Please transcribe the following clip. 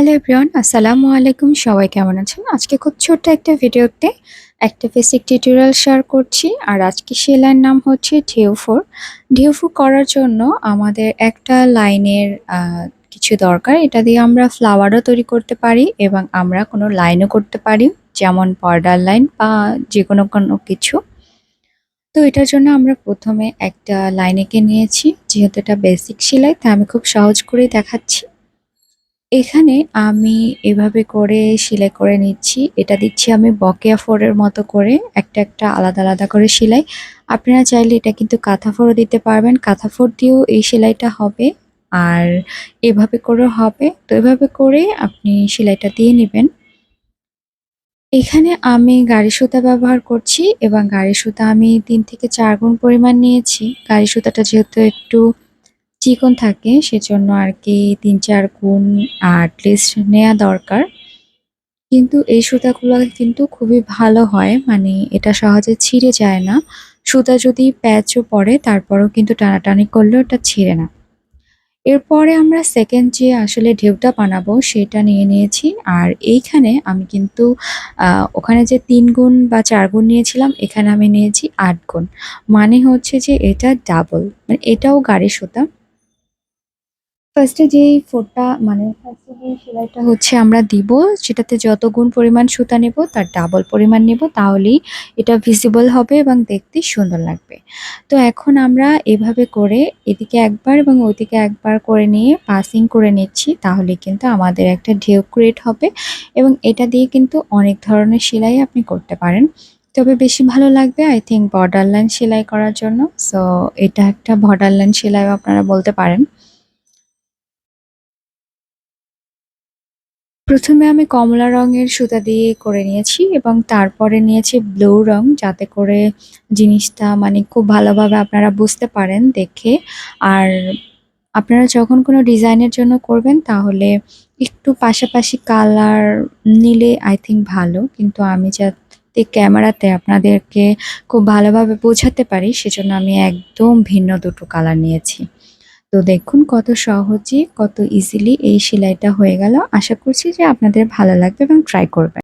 Hello everyone আসসালামু আলাইকুম। সবাই কেমন আছেন? আজকে খুব ছোট্ট একটা ভিডিওতে একটা বেসিক টিউটোরিয়াল শেয়ার করছি। আর আজকে সেলাইয়ের নাম হচ্ছে ঢেউ ফোর ঢেউ ফোর করার জন্য আমাদের একটা লাইনের কিছু দরকার। এটা দিয়ে আমরা ফ্লাওয়ারও তৈরি করতে পারি এবং আমরা কোনো লাইনও করতে পারি, যেমন বর্ডার লাইন বা যে কোনো কোনো কিছু। তো এটার জন্য আমরা প্রথমে একটা লাইন এঁকে নিয়েছি। যেহেতু এটা বেসিক সেলাই, তাই আমি খুব সহজ করেই দেখাচ্ছি। এখানে আমি এভাবে করে সেলাই করে নিচ্ছি। এটা দিচ্ছি আমি বকেয়া ফোরের মতো করে, একটা একটা আলাদা আলাদা করে সেলাই। আপনারা চাইলে এটা কিন্তু কাঁথা ফোরও দিতে পারবেন। কাঁথা ফোর দিয়েও এই সেলাইটা হবে, আর এভাবে করেও হবে। তো এভাবে করে আপনি সেলাইটা দিয়ে নেবেন। এখানে আমি গাড়ি সুতা ব্যবহার করছি, এবং গাড়ি সুতা আমি তিন থেকে চার গুণ পরিমাণ নিয়েছি। গাড়ি সুতাটা যেহেতু একটু চিকন থাকে, সেজন্য আর কি তিন, চার গুণ লিস্ট নেওয়া দরকার। কিন্তু এই সুতাগুলো কিন্তু খুবই ভালো হয় মানে এটা সহজে ছিঁড়ে যায় না। সুতা যদি প্যাচও পড়ে, তারপরেও কিন্তু টানাটানি করলেও ওটা ছিঁড়ে না। এরপরে আমরা সেকেন্ড যে আসলে ঢেউটা বানাবো, সেটা নিয়ে নিয়েছি। আর এইখানে আমি কিন্তু ওখানে যে তিন গুণ বা চার গুণ নিয়েছিলাম, এখানে আমি নিয়েছি আট গুণ। মানে হচ্ছে যে এটা ডাবল মানে এটাও গাড়ি সুতা। ফার্স্টে যেই ফোঁটা মানে ফার্স্টে যে সেলাইটা হচ্ছে আমরা দিব, সেটাতে যত গুণ পরিমাণ সুতা নেব, তার ডাবল পরিমাণ নেব, তাহলেই এটা ভিজিবল হবে এবং দেখতে সুন্দর লাগবে। তো এখন আমরা এভাবে করে এদিকে একবার এবং ওইদিকে একবার করে নিয়ে পাসিং করে নিচ্ছি, তাহলে কিন্তু আমাদের একটা ঢেউ ক্রিয়েট হবে এবং এটা দিয়ে কিন্তু অনেক ধরনের সেলাই আপনি করতে পারেন। তবে বেশি ভালো লাগবে আই থিঙ্ক বর্ডার লাইন সেলাই করার জন্য। সো এটা একটা বর্ডার লাইন সেলাইও আপনারা বলতে পারেন। প্রথমে আমি কমলা রঙের সুতা দিয়ে করে নিয়েছি এবং তারপরে নিয়েছি ব্লু রং যাতে করে জিনিসটা মানে খুব ভালোভাবে আপনারা বুঝতে পারেন দেখে। আর আপনারা যখন কোনো ডিজাইনের জন্য করবেন তাহলে একটু পাশাপাশি কালার নিলে আই থিঙ্ক ভালো। কিন্তু আমি যাতে ক্যামেরাতে আপনাদেরকে খুব ভালোভাবে বোঝাতে পারি সেজন্য আমি একদম ভিন্ন দুটো কালার নিয়েছি। তো দেখুন কত সহজে, কত ইজিলি এই সেলাইটা হয়ে গেল। আশা করছি যে আপনাদের ভালো লাগবে এবং ট্রাই করবেন।